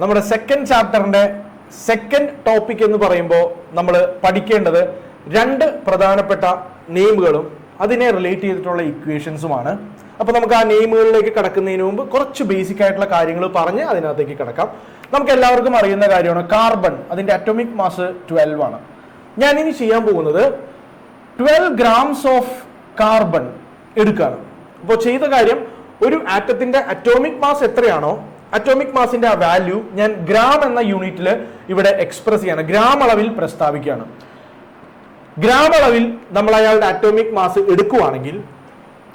നമ്മുടെ second ചാപ്റ്ററിന്റെ second topic എന്ന് പറയുമ്പോൾ നമ്മൾ പഠിക്കേണ്ടത് രണ്ട് പ്രധാനപ്പെട്ട നെയിമുകളും അതിനെ റിലേറ്റ് ചെയ്തിട്ടുള്ള ഇക്വേഷൻസുമാണ് അപ്പോൾ നമുക്ക് ആ നെയിമുകളിലേക്ക് കടക്കുന്നതിന് മുമ്പ് കുറച്ച് ബേസിക് ആയിട്ടുള്ള കാര്യങ്ങൾ പറഞ്ഞ് അതിനകത്തേക്ക് കിടക്കാം. നമുക്ക് എല്ലാവർക്കും അറിയുന്ന കാര്യമാണ് കാർബൺ അതിന്റെ അറ്റോമിക് മാസ് ട്വൽവ് ആണ്. ഞാൻ ഇനി ചെയ്യാൻ പോകുന്നത് ട്വൽവ് ഗ്രാംസ് ഓഫ് കാർബൺ എടുക്കുകയാണ് അപ്പോൾ ചെയ്ത കാര്യം ഒരു ആറ്റത്തിന്റെ അറ്റോമിക് മാസ് എത്രയാണോ അറ്റോമിക് മാസിന്റെ ആ വാല്യൂ ഞാൻ ഗ്രാം എന്ന യൂണിറ്റിൽ ഇവിടെ എക്സ്പ്രസ് ചെയ്യാണ്. ഗ്രാം അളവിൽ പ്രസ്താവിക്കുകയാണ്. ഗ്രാം അളവിൽ നമ്മൾ അയാളുടെ അറ്റോമിക് മാസ് എടുക്കുവാണെങ്കിൽ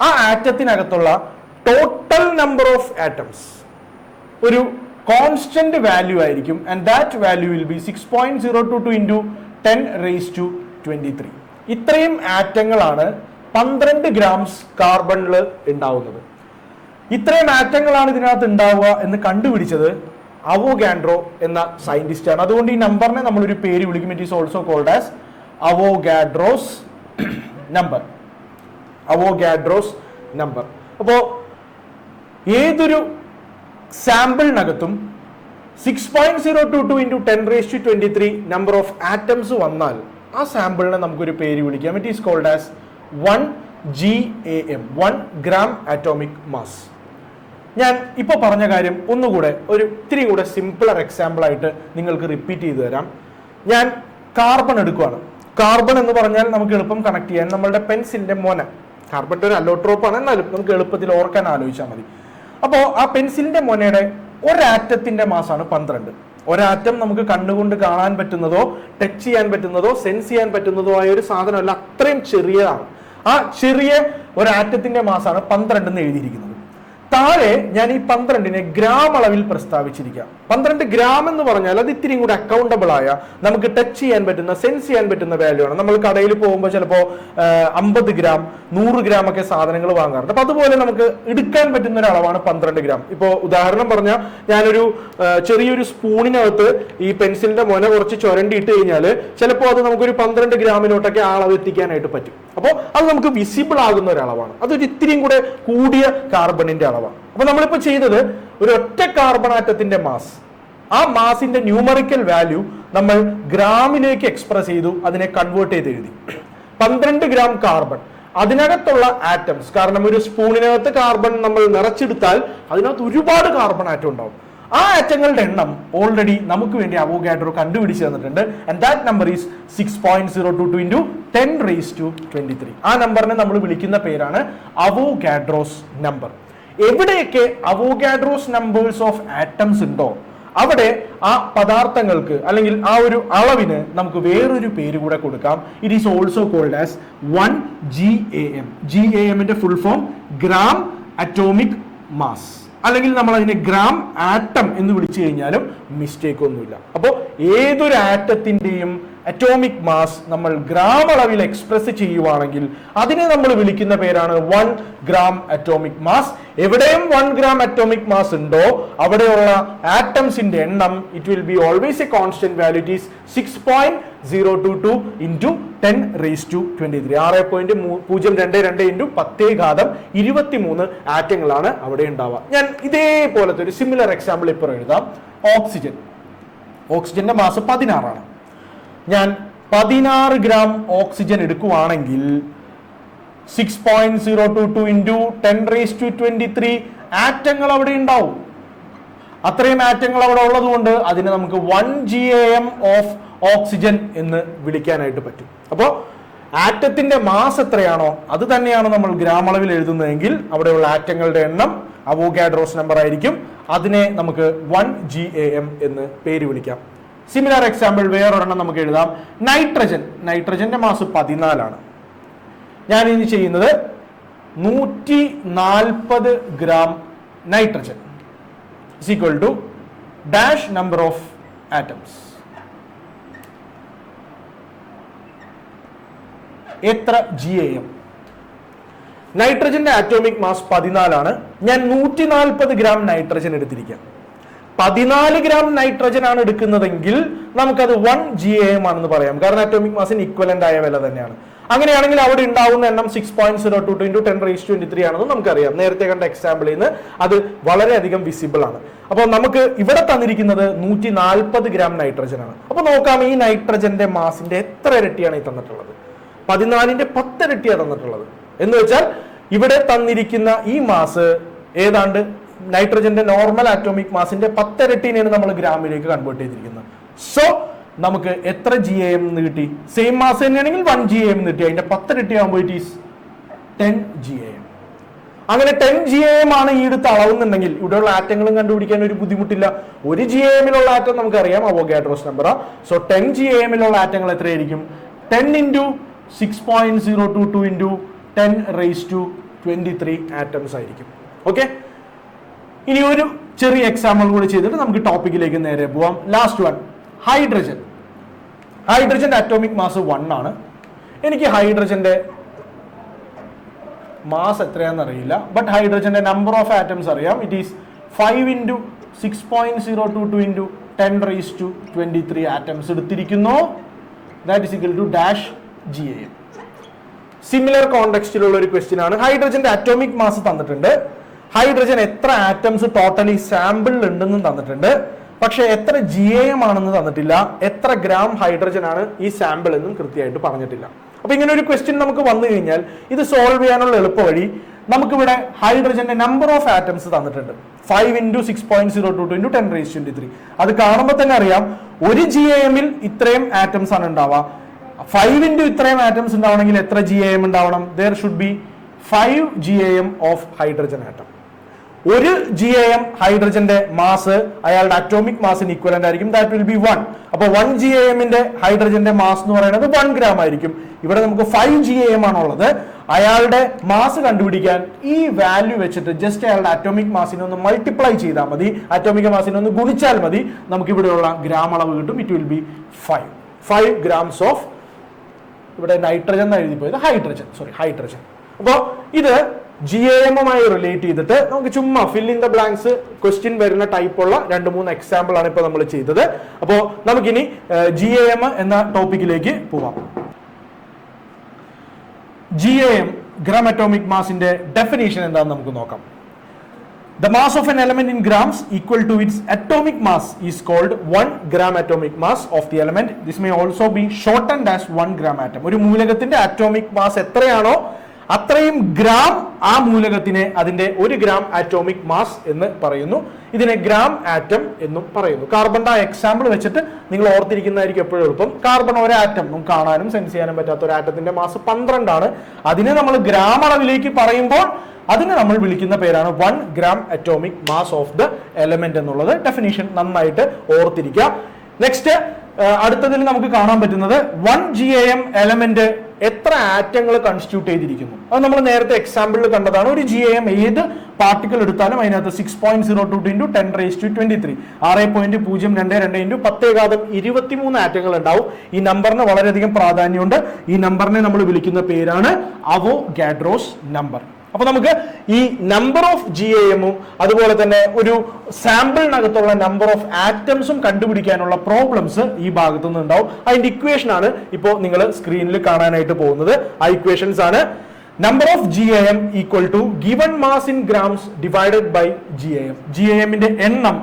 ആ ആറ്റത്തിനകത്തുള്ള ടോട്ടൽ നമ്പർ ഓഫ് ആറ്റംസ് ഒരു കോൺസ്റ്റന്റ് വാല്യൂ ആയിരിക്കും. And that value will be six point zero two two into ten raise to twenty three ഇത്രയും ആറ്റങ്ങളാണ് പന്ത്രണ്ട് ഗ്രാംസ് കാർബണിൽ ഉണ്ടാവുന്നത്. ഇത്രയും ആറ്റങ്ങളാണ് ഇതിനകത്ത് ഉണ്ടാവുക എന്ന് കണ്ടുപിടിച്ചത് അവോഗാൻഡ്രോ എന്ന സയന്റിസ്റ്റ് ആണ്. അതുകൊണ്ട് ഈ നമ്പറിനെ നമ്മളൊരു പേര് വിളിക്കും. It is also called as Avogadro's number. Avogadro's number. അപ്പോൾ ഏതൊരു സാമ്പിളിനകത്തും six point zero two two into ten raise to twenty three number of atoms വന്നാൽ ആ സാമ്പിളിനെ നമുക്കൊരു പേര് വിളിക്കാം. It is called as one G A M one gram atomic mass ഞാൻ ഇപ്പോൾ പറഞ്ഞ കാര്യം ഒന്നുകൂടെ ഒരു ഇത്തിരി കൂടെ സിംപിളർ എക്സാമ്പിൾ ആയിട്ട് നിങ്ങൾക്ക് റിപ്പീറ്റ് ചെയ്തു തരാം. ഞാൻ കാർബൺ എടുക്കുകയാണ് കാർബൺ എന്ന് പറഞ്ഞാൽ നമുക്ക് എളുപ്പം കണക്ട് ചെയ്യാൻ നമ്മളുടെ പെൻസിലിന്റെ മോന. കാർബണിന്റെ ഒരു ആണ്. എന്നാലും നമുക്ക് എളുപ്പത്തിൽ ഓർക്കാൻ ആലോചിച്ചാൽ മതി. അപ്പോൾ ആ പെൻസിലിന്റെ മൊനയുടെ ഒരാറ്റത്തിന്റെ മാസാണ് പന്ത്രണ്ട്. ഒരാറ്റം നമുക്ക് കണ്ണുകൊണ്ട് കാണാൻ പറ്റുന്നതോ ടച്ച് ചെയ്യാൻ പറ്റുന്നതോ സെൻസ് ചെയ്യാൻ പറ്റുന്നതോ ആയ ഒരു സാധനമല്ല. അത്രയും ചെറിയതാണ്. ആ ചെറിയ ഒരാറ്റത്തിന്റെ മാസാണ് പന്ത്രണ്ട് എന്ന് എഴുതിയിരിക്കുന്നത്. താഴെ ഞാൻ ഈ പന്ത്രണ്ടിനെ ഗ്രാം അളവിൽ പ്രസ്താവിച്ചിരിക്കാം. പന്ത്രണ്ട് ഗ്രാം എന്ന് പറഞ്ഞാൽ അത് ഇത്തിരി കൂടെ അക്കൗണ്ടബിൾ ആയ നമുക്ക് ടച്ച് ചെയ്യാൻ പറ്റുന്ന സെൻസ് ചെയ്യാൻ പറ്റുന്ന വാല്യൂ ആണ്. നമ്മൾ കടയിൽ പോകുമ്പോൾ ചിലപ്പോൾ അമ്പത് ഗ്രാം നൂറ് ഗ്രാം ഒക്കെ സാധനങ്ങൾ വാങ്ങാറുണ്ട്. അപ്പൊ അതുപോലെ നമുക്ക് എടുക്കാൻ പറ്റുന്ന ഒരു അളവാണ് പന്ത്രണ്ട് ഗ്രാം. ഇപ്പോൾ ഉദാഹരണം പറഞ്ഞാൽ ഞാനൊരു ചെറിയൊരു സ്പൂണിനകത്ത് ഈ പെൻസിലിന്റെ മുന കുറച്ച് ചുരണ്ടിയിട്ട് കഴിഞ്ഞാൽ ചിലപ്പോൾ അത് നമുക്കൊരു പന്ത്രണ്ട് ഗ്രാമിലോട്ടൊക്കെ ആ അളവ് എത്തിക്കാനായിട്ട് പറ്റും. അപ്പോൾ അത് നമുക്ക് വിസിബിൾ ആകുന്ന ഒരു അളവാണ് അതൊരു ഇത്തിരിയും കൂടെ കൂടിയ കാർബണിന്റെ അളവാണ്. അപ്പൊ നമ്മളിപ്പോ ചെയ്തത് ഒരു ഒറ്റ കാർബൺ ആറ്റത്തിന്റെ മാസ് ആ മാസിന്റെ ന്യൂമറിക്കൽ വാല്യൂ നമ്മൾ ഗ്രാമിലേക്ക് എക്സ്പ്രസ് ചെയ്തു അതിനെ കൺവേർട്ട് ചെയ്ത് എഴുതി. പന്ത്രണ്ട് ഗ്രാം കാർബൺ അതിനകത്തുള്ള ആറ്റംസ് കാരണം ഒരു സ്പൂണിനകത്ത് കാർബൺ നമ്മൾ നിറച്ചെടുത്താൽ അതിനകത്ത് ഒരുപാട് കാർബൺ ആറ്റം ഉണ്ടാവും. ആ ആറ്റങ്ങളുടെ എണ്ണം ഓൾറെഡി നമുക്ക് വേണ്ടി അവോഗാഡ്രോ കണ്ടുപിടിച്ച് തന്നിട്ടുണ്ട്. And that number is six point zero two two into ten raise to twenty three ആ നമ്പറിനെ നമ്മൾ വിളിക്കുന്ന പേരാണ് അവോഗാഡ്രോസ് നമ്പർ എവിടെയൊക്കെ അവോഗാഡ്രോസ് നമ്പേഴ്സ് ഓഫ് ആറ്റംസ് ഉണ്ടോ അവിടെ ആ പദാർത്ഥങ്ങൾക്ക് അല്ലെങ്കിൽ ആ ഒരു അളവിന് നമുക്ക് വേറൊരു പേര് കൂടെ കൊടുക്കാം. It is also called as one G A M G A എമ്മിന്റെ full form gram atomic mass അല്ലെങ്കിൽ നമ്മൾ അതിനെ ഗ്രാം ആറ്റം എന്ന് വിളിച്ചു കഴിഞ്ഞാലും മിസ്റ്റേക്ക് ഒന്നുമില്ല. അപ്പോൾ ഏതൊരു ആറ്റത്തിന്റെയും അറ്റോമിക് മാസ് നമ്മൾ ഗ്രാം അളവിൽ എക്സ്പ്രസ് ചെയ്യുവാണെങ്കിൽ അതിനെ നമ്മൾ വിളിക്കുന്ന പേരാണ് വൺ ഗ്രാം അറ്റോമിക് മാസ് എവിടെയും വൺ ഗ്രാം അറ്റോമിക് മാസ് ഉണ്ടോ അവിടെയുള്ള ആറ്റംസിന്റെ എണ്ണം it will be always a constant value is six point zero two two into ten raise to twenty three ആറ് പോയിന്റ് പൂജ്യം രണ്ട് രണ്ട് ഇന്റു പത്തേ ഘാതം ഇരുപത്തി മൂന്ന് ആറ്റങ്ങളാണ് അവിടെ ഉണ്ടാവുക. ഞാൻ ഇതേപോലത്തെ ഒരു സിമിലർ എക്സാമ്പിൾ ഇപ്പോൾ എഴുതാം. ഓക്സിജൻ. ഓക്സിജന്റെ മാസം പതിനാറാണ്. ഞാൻ പതിനാറ് ഗ്രാം ഓക്സിജൻ എടുക്കുവാണെങ്കിൽ six point zero two two into ten raise to twenty three ആറ്റങ്ങൾ അവിടെ ഉണ്ടാവും. അത്രയും ആറ്റങ്ങൾ അവിടെ ഉള്ളതുകൊണ്ട് അതിനെ നമുക്ക് one G A M of oxygen എന്ന് വിളിക്കാനായിട്ട് പറ്റും. അപ്പോൾ ആറ്റത്തിന്റെ മാസ് എത്രയാണോ അത് തന്നെയാണ് നമ്മൾ ഗ്രാമളവിൽ എഴുതുന്നതെങ്കിൽ അവിടെയുള്ള ആറ്റങ്ങളുടെ എണ്ണം അവോഗാഡ്രോസ് നമ്പർ ആയിരിക്കും. അതിനെ നമുക്ക് വൺ ജി എ എം എന്ന് പേര് വിളിക്കാം. സിമിലർ എക്സാമ്പിൾ വേറൊരെണ്ണം നമുക്ക് എഴുതാം. നൈട്രജൻ നൈട്രജന്റെ മാസ് പതിനാലാണ്. ഞാൻ ഇനി ചെയ്യുന്നത് നൂറ്റി നാൽപ്പത് gram nitrogen is to dash number of atoms എത്ര ജി എ എം നൈട്രജന്റെ ആറ്റോമിക് മാസ് പതിനാലാണ്. ഞാൻ നൂറ്റി നാൽപ്പത് ഗ്രാം നൈട്രജൻ എടുത്തിരിക്കാം. പതിനാല് ഗ്രാം നൈട്രജൻ ആണ് എടുക്കുന്നതെങ്കിൽ നമുക്കത് വൺ ജി എം ആണെന്ന് പറയാം. കാരണം അറ്റോമിക് മാസിന് ഇക്വലന്റ് ആയ വില തന്നെയാണ്. അങ്ങനെയാണെങ്കിൽ അവിടെ ഉണ്ടാവുന്ന എണ്ണം six point zero two into ten raise twenty three ആണെന്ന് നമുക്കറിയാം. നേരത്തെ കണ്ട എക്സാമ്പിളിൽ നിന്ന് അത് വളരെയധികം വിസിബിൾ ആണ്. അപ്പോൾ നമുക്ക് ഇവിടെ തന്നിരിക്കുന്നത് നൂറ്റി നാൽപ്പത് ഗ്രാം നൈട്രജൻ ആണ്. അപ്പോൾ നോക്കാം ഈ നൈട്രജന്റെ മാസിന്റെ എത്ര ഇരട്ടിയാണ് ഈ തന്നിട്ടുള്ളത്? പതിനാലിന്റെ പത്തിരട്ടിയാണ് തന്നിട്ടുള്ളത്. എന്ന് വെച്ചാൽ ഇവിടെ തന്നിരിക്കുന്ന ഈ മാസ് ഏതാണ്ട് നൈട്രജന്റെ നോർമൽ ആറ്റോമിക് മാസിന്റെ പത്തിരട്ടിനെയാണ് നമ്മൾ ഗ്രാമിലേക്ക് കൺവേർട്ട് ചെയ്തിരിക്കുന്നത്. സോ നമുക്ക് എത്ര ജി എ എം എന്ന് കിട്ടി? സെയിം മാസ് തന്നെയാണെങ്കിൽ വൺ ജി എം എന്ന് കിട്ടി. അതിന്റെ പത്തിരട്ടി ആകുമ്പോൾ it is ten G A M അങ്ങനെ ടെൻ ജി എം ആണ് ഈ എടുത്ത് അളവുന്നുണ്ടെങ്കിൽ ഇവിടെയുള്ള ആറ്റങ്ങളും കണ്ടുപിടിക്കാൻ ഒരു ബുദ്ധിമുട്ടില്ല. ഒരു ജി എമ്മിലുള്ള ആറ്റം നമുക്കറിയാം Avogadro's number so ten G എമ്മിലുള്ള ആറ്റങ്ങൾ എത്രയായിരിക്കും? Ten into six point zero two two into ten raise to twenty three atoms ആയിരിക്കും. ഓക്കെ ഇനി ഒരു ചെറിയ എക്സാമ്പിൾ കൂടി ചെയ്തിട്ട് നമുക്ക് ടോപ്പിക്കിലേക്ക് നേരെ പോവാം. ലാസ്റ്റ് വൺ ഹൈഡ്രജൻ ഹൈഡ്രജന്റെ അറ്റോമിക് മാസ് വൺ ആണ്. എനിക്ക് ഹൈഡ്രജന്റെ മാസ് എത്രയാണെന്ന് അറിയില്ല. ബട്ട് ഹൈഡ്രജന്റെ നമ്പർ ഓഫ് ആറ്റംസ് അറിയാം. It is five into six point zero two two into ten raise to twenty three atoms എടുത്തിരിക്കുന്നു that is equal to dash G A similar കോണ്ടെക്സ്റ്റിലുള്ള ഒരു question ആണ്. ഹൈഡ്രജന്റെ അറ്റോമിക് മാസ് തന്നിട്ടുണ്ട്. Hydrogen എത്ര atoms totally സാമ്പിളിൽ ഉണ്ടെന്നും തന്നിട്ടുണ്ട്. പക്ഷെ എത്ര ജി എ എം ആണെന്ന് തന്നിട്ടില്ല. എത്ര ഗ്രാം ഹൈഡ്രജൻ ആണ് ഈ സാമ്പിൾ എന്നും കൃത്യമായിട്ട് പറഞ്ഞിട്ടില്ല. അപ്പൊ ഇങ്ങനെ ഒരു ക്വസ്റ്റ്യൻ നമുക്ക് വന്നു കഴിഞ്ഞാൽ ഇത് സോൾവ് ചെയ്യാനുള്ള എളുപ്പ വഴി നമുക്കിവിടെ ഹൈഡ്രജന്റെ നമ്പർ ഓഫ് ആറ്റംസ് തന്നിട്ടുണ്ട്. Five into six point zero two two into ten raise twenty three അത് കാണുമ്പോൾ തന്നെ അറിയാം ഒരു ജി എ എമ്മിൽ ഇത്രയും ആറ്റംസ് ആണ് ഉണ്ടാവുക. ഫൈവ് ഇന്റു ഇത്രയും ആറ്റംസ് ഉണ്ടാവണമെങ്കിൽ എത്ര ജി എ എം ഉണ്ടാവണം? There should be five G A M of hydrogen atom ഒരു ജി എ എം ഹൈഡ്രജന്റെ മാസ് അയാളുടെ അറ്റോമിക് മാസിന് ഇക്വലന്റ് ആയിരിക്കും. ദാറ്റ് വിൽ ബി വൺ അപ്പൊ വൺ ജി എ എമ്മിന്റെ ഹൈഡ്രജന്റെ മാസ് എന്ന് പറയുന്നത് വൺ ഗ്രാം ആയിരിക്കും. ഇവിടെ നമുക്ക് ഫൈവ് ജി എ എം ആണുള്ളത്. അയാളുടെ മാസ് കണ്ടുപിടിക്കാൻ ഈ വാല്യൂ വെച്ചിട്ട് ജസ്റ്റ് അയാളുടെ അറ്റോമിക് മാസിനെ ഒന്ന് മൾട്ടിപ്ലൈ ചെയ്താൽ മതി. അറ്റോമിക് മാസിനെ ഒന്ന് ഗുണിച്ചാൽ മതി. നമുക്ക് ഇവിടെയുള്ള ഗ്രാം അളവ് കിട്ടും. It will be five five grams of ഇവിടെ നൈട്രജൻ എന്ന് എഴുതി പോയത് ഹൈഡ്രജൻ സോറി ഹൈഡ്രജൻ അപ്പോൾ ഇത് ജി എ എമ്മുമായി റിലേറ്റ് ചെയ്തിട്ട് നമുക്ക് ചുമ്മാ fill in the blanks question വരുന്ന ടൈപ്പുള്ള രണ്ട് മൂന്ന് എക്സാമ്പിൾ ആണ് ഇപ്പോൾ നമ്മൾ ചെയ്തത്. അപ്പോൾ നമുക്കിനി ജി എ എം എന്ന ടോപ്പിക്കിലേക്ക് പോവാം. G A M gram atomic മാസിന്റെ definition എന്താണെന്ന് നമുക്ക് നോക്കാം. The mass of an element in grams equal to its atomic mass is called 1 gram atomic mass of the element. This may also be shortened as 1 gram atom ഒരു മൂലകത്തിന്റെ atomic mass എത്രയാണോ അത്രയും gram ആ മൂലകത്തിനെ അതിന്റെ ഒരു gram atomic mass എന്ന് പറയുന്നു. ഇതിനെ ഗ്രാം ആറ്റം എന്നും പറയുന്നു. കാർബണിന്റെ എക്സാമ്പിൾ വെച്ചിട്ട് നിങ്ങൾ ഓർത്തിരിക്കുന്നതായിരിക്കും എപ്പോഴും എളുപ്പം. കാർബൺ ഒരു ആറ്റം നമുക്ക് കാണാനും സെൻസ് ചെയ്യാനും പറ്റാത്ത ഒരു ആറ്റത്തിന്റെ മാസ് പന്ത്രണ്ടാണ്. അതിനെ നമ്മൾ ഗ്രാം അളവിലേക്ക് പറയുമ്പോൾ അതിനെ നമ്മൾ വിളിക്കുന്ന പേരാണ് one gram atomic mass of the element എന്നുള്ളത്. ഡെഫിനേഷൻ നന്നായിട്ട് ഓർത്തിരിക്കുക. നെക്സ്റ്റ് അടുത്തതിൽ നമുക്ക് കാണാൻ പറ്റുന്നത് one G A M element എത്ര ആറ്റങ്ങൾ കൺസ്റ്റിറ്റ്യൂട്ട് ചെയ്തിരിക്കുന്നു? അത് നമ്മൾ നേരത്തെ എക്സാമ്പിളിൽ കണ്ടതാണ്. ഒരു ജി എം ഏത് പാർട്ടിക്കിൾ എടുത്താലും അതിനകത്ത് six point zero two into ten raise to twenty three ആറ് പോയിന്റ് പൂജ്യം രണ്ട് രണ്ട് ഇന്റു പത്തേകാതം ഇരുപത്തിമൂന്ന് ആറ്റങ്ങൾ ഉണ്ടാവും. ഈ നമ്പറിന് വളരെയധികം പ്രാധാന്യമുണ്ട്. ഈ നമ്പറിനെ നമ്മൾ വിളിക്കുന്ന പേരാണ് അവോ ഗാഡ്രോസ് നമ്പർ അപ്പൊ നമുക്ക് ഈ നമ്പർ ഓഫ് ജി എ എമ്മും അതുപോലെ തന്നെ ഒരു സാമ്പിളിനകത്തുള്ള നമ്പർ ഓഫ് ആറ്റംസും കണ്ടുപിടിക്കാനുള്ള പ്രോബ്ലംസ് ഈ ഭാഗത്തു നിന്ന് ഉണ്ടാവും. അതിന്റെ ഇക്വേഷൻ ആണ് ഇപ്പോൾ നിങ്ങൾ സ്ക്രീനിൽ കാണാനായിട്ട് പോകുന്നത്. ആ ഇക്വേഷൻസ് ആണ് number of G A M equal to given mass in grams divided by G A M G A എമ്മിന്റെ എണ്ണം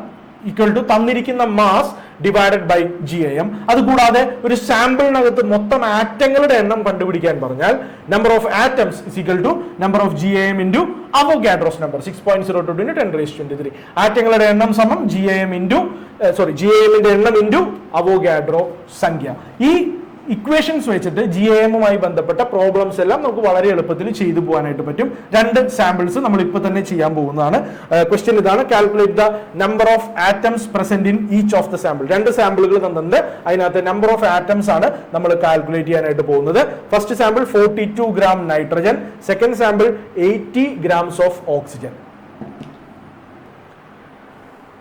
ഈക്വൽ ടു തന്നിരിക്കുന്ന mass divided by G A M അതുകൂടാതെ ഒരു സാമ്പിളിനകത്ത് മൊത്തം ആറ്റങ്ങളുടെ എണ്ണം കണ്ടുപിടിക്കാൻ പറഞ്ഞാൽ number of atoms is equal to number of G A M into Avogadro's number six point zero two ten raise twenty three ആറ്റങ്ങളുടെ എണ്ണം സമം G A M into sorry G A എമ്മിന്റെ എണ്ണം ഇന്റു അവോഗാഡ്രോ സംഖ്യ. ഈ equations വെച്ചിട്ട് G A എമ്മുമായി ബന്ധപ്പെട്ട problems എല്ലാം നമുക്ക് വളരെ എളുപ്പത്തിൽ ചെയ്തു പോകാനായിട്ട് പറ്റും. രണ്ട് സാമ്പിൾസ് നമ്മൾ ഇപ്പോൾ തന്നെ ചെയ്യാൻ പോകുന്നതാണ്. ക്വസ്റ്റ്യൻ ഇതാണ്. Calculate the number of atoms present in each of the sample രണ്ട് സാമ്പിളുകൾ തന്നിട്ടുണ്ട്. അതിനകത്ത് നമ്പർ ഓഫ് ആറ്റംസ് ആണ് നമ്മൾ കാൽക്കുലേറ്റ് ചെയ്യാനായിട്ട് പോകുന്നത്. First sample forty two gram nitrogen second sample eighty grams of oxygen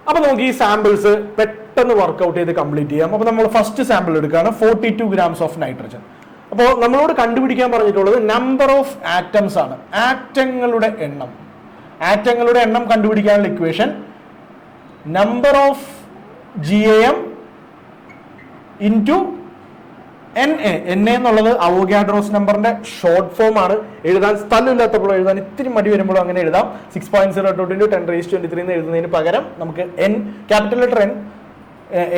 അപ്പൊ നമുക്ക് ഈ സാമ്പിൾസ് പെട്ടെന്ന് വർക്ക്ഔട്ട് ചെയ്ത് കംപ്ലീറ്റ് ചെയ്യാം. അപ്പോൾ നമ്മൾ ഫസ്റ്റ് സാമ്പിൾ എടുക്കുകയാണ് forty two grams of nitrogen അപ്പോൾ നമ്മളോട് കണ്ടുപിടിക്കാൻ പറഞ്ഞിട്ടുള്ളത് നമ്പർ ഓഫ് ആറ്റംസ് ആണ്. ആറ്റങ്ങളുടെ എണ്ണം. ആറ്റങ്ങളുടെ എണ്ണം കണ്ടുപിടിക്കാനുള്ള equation number of G A M into N A N A എന്നുള്ളത് അവോഗാഡ്രോസ് നമ്പറിന്റെ ഷോർട്ട് ഫോം ആണ്. എഴുതാൻ സ്ഥലമില്ലാത്തപ്പോൾ എഴുതാൻ ഇത്തിരി മടി വരുമ്പോഴും അങ്ങനെ എഴുതാം. Six point zero two two ten raise twenty three എന്ന് എഴുതുന്നതിന് പകരം നമുക്ക് N capital letter N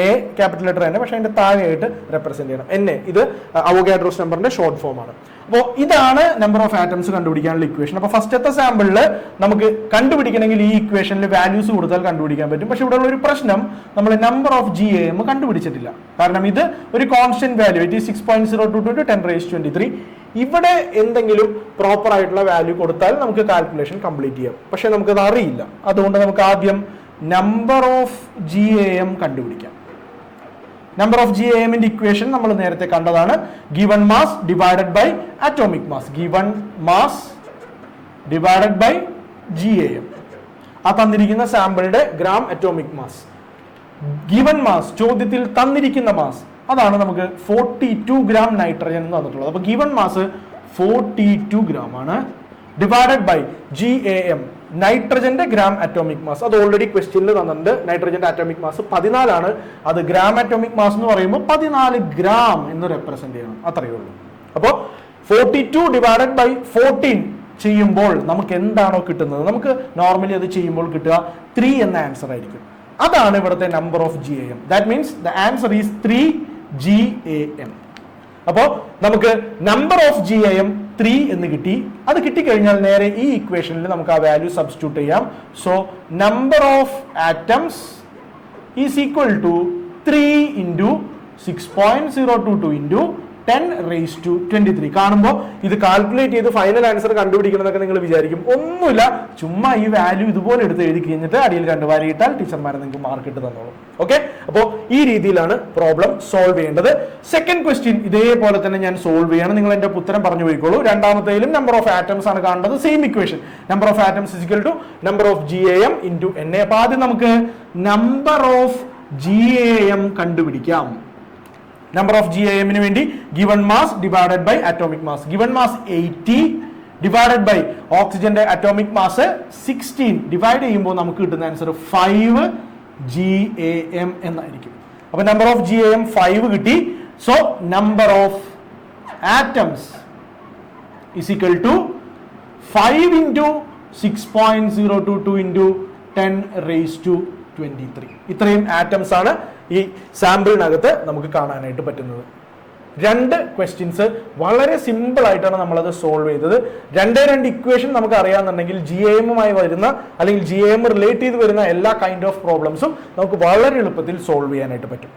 A capital letter തന്നെ പക്ഷേ അതിന്റെ താഴെയായിട്ട് റെപ്രസെന്റ് ചെയ്യണം. എൻ എ ഇത് അവോഗാഡ്രോസ് നമ്പറിന്റെ ഷോർട്ട് ഫോം ആണ്. അപ്പോൾ ഇതാണ് നമ്പർ ഓഫ് ആറ്റംസ് കണ്ടുപിടിക്കാനുള്ള ഇക്വേഷൻ അപ്പോൾ ഫസ്റ്റത്തെ സാമ്പിളിൽ നമുക്ക് കണ്ടുപിടിക്കണമെങ്കിൽ ഈ ഇക്വേഷനിൽ വാല്യൂസ് കൊടുത്താൽ കണ്ടുപിടിക്കാൻ പറ്റും. പക്ഷേ ഇവിടെ ഒരു പ്രശ്നം നമ്മൾ number of G A M കണ്ടുപിടിച്ചിട്ടില്ല. കാരണം ഇത് ഒരു constant value it six point zero two two ten raise twenty three ഇവിടെ എന്തെങ്കിലും പ്രോപ്പർ ആയിട്ടുള്ള വാല്യൂ കൊടുത്താൽ നമുക്ക് കാൽക്കുലേഷൻ കംപ്ലീറ്റ് ചെയ്യാം. പക്ഷേ നമുക്കത് അറിയില്ല. അതുകൊണ്ട് നമുക്ക് ആദ്യം number of G A M കണ്ടുപിടിക്കാം. നമ്പർ ഓഫ് ജി എ എമ്മിന്റെ ഇക്വേഷൻ നമ്മൾ നേരത്തെ കണ്ടതാണ്. Given mass divided by atomic mass given mass divided by G A M ആ തന്നിരിക്കുന്ന സാമ്പിളുടെ gram atomic mass given mass ചോദ്യത്തിൽ തന്നിരിക്കുന്ന മാസ് അതാണ് നമുക്ക് ഫോർട്ടി ടു ഗ്രാം നൈട്രജൻ എന്ന് തന്നിട്ടുള്ളത്. അപ്പൊ given mass forty two gram ആണ്. Divided by G A M നൈട്രജന്റെ gram atomic mass അത് ഓൾറെഡി ക്വസ്റ്റ്യനിൽ തന്നിട്ടുണ്ട്. നൈട്രജന്റെ അറ്റോമിക് മാസ് പതിനാലാണ്. അത് ഗ്രാം അറ്റോമിക് മാസ് എന്ന് പറയുമ്പോൾ പതിനാല് ഗ്രാം എന്ന് റെപ്രസെന്റ് ചെയ്യണം. അത്രയേ ഉള്ളൂ. അപ്പോൾ forty two divided by fourteen ചെയ്യുമ്പോൾ നമുക്ക് എന്താണോ കിട്ടുന്നത്? നമുക്ക് നോർമലി അത് ചെയ്യുമ്പോൾ കിട്ടുക ത്രീ എന്ന ആൻസർ ആയിരിക്കും. അതാണ് ഇവിടുത്തെ number of G A M that means the answer is three G A M അപ്പോൾ നമുക്ക് number of G A M three എന്ന് കിട്ടി. അത് കിട്ടിക്കഴിഞ്ഞാൽ നേരെ ഈ ഇക്വേഷനിൽ നമുക്ക് ആ വാല്യൂ സബ്സ്റ്റിറ്റ്യൂട്ട് ചെയ്യാം. So number of atoms is equal to three into six point zero two two into ten raise to twenty three കാണുമ്പോൾ ഇത് കാൽക്കുലേറ്റ് ചെയ്ത് ഫൈനൽ ആൻസർ കണ്ടുപിടിക്കണം എന്നൊക്കെ നിങ്ങൾ വിചാരിക്കും. ഒന്നുമില്ല ചുമ്മാ ഈ വാല്യൂ ഇതുപോലെ എടുത്ത് എഴുതി കഴിഞ്ഞിട്ട് അടിയിൽ രണ്ട് വരയിട്ടാൽ ടീച്ചർമാരെ നിങ്ങൾക്ക് മാർക്ക് ഇട്ട് തന്നോളൂ. ഓക്കെ അപ്പോൾ ഈ രീതിയിലാണ് പ്രോബ്ലം സോൾവ് ചെയ്യേണ്ടത്. സെക്കൻഡ് ക്വസ്റ്റ്യൻ ഇതേപോലെ തന്നെ ഞാൻ സോൾവ് ചെയ്യണം. നിങ്ങൾ എന്റെ ഉത്തരം പറഞ്ഞു പോയിക്കോളൂ. രണ്ടാമത്തേലും നമ്പർ ഓഫ് ആറ്റംസ് ആണ് കാണേണ്ടത്. Same equation number of atoms is equal to number of G A M into N A അപ്പൊ ആദ്യം നമുക്ക് number of G A M കണ്ടുപിടിക്കാം. നമ്പർ ഓഫ് ജി ഐ എമ്മിന് വേണ്ടി given mass divided by atomic mass given mass eighty divided by ഓക്സിജന്റെ atomic mass sixteen divide ചെയ്യുമ്പോൾ നമുക്ക് കിട്ടുന്ന answer five G A M എന്നായിരിക്കും. അപ്പൊ number of G M five കിട്ടി. So number of atoms is equal to 5 into 6.022 into 10 raised to 23 ഇത്രയും atoms ആണ് ഈ സാമ്പിളിനകത്ത് നമുക്ക് കാണാനായിട്ട് പറ്റുന്നത്. രണ്ട് ക്വസ്റ്റ്യൻസ് വളരെ സിമ്പിൾ ആയിട്ടാണ് നമ്മളത് സോൾവ് ചെയ്തത്. രണ്ടേ രണ്ട് ഇക്വേഷൻ നമുക്ക് അറിയാമെന്നുണ്ടെങ്കിൽ ജി എമ്മുമായി വരുന്ന അല്ലെങ്കിൽ ജി എം റിലേറ്റ് ചെയ്ത് വരുന്ന എല്ലാ കൈൻഡ് ഓഫ് പ്രോബ്ലംസും നമുക്ക് വളരെ എളുപ്പത്തിൽ സോൾവ് ചെയ്യാനായിട്ട് പറ്റും.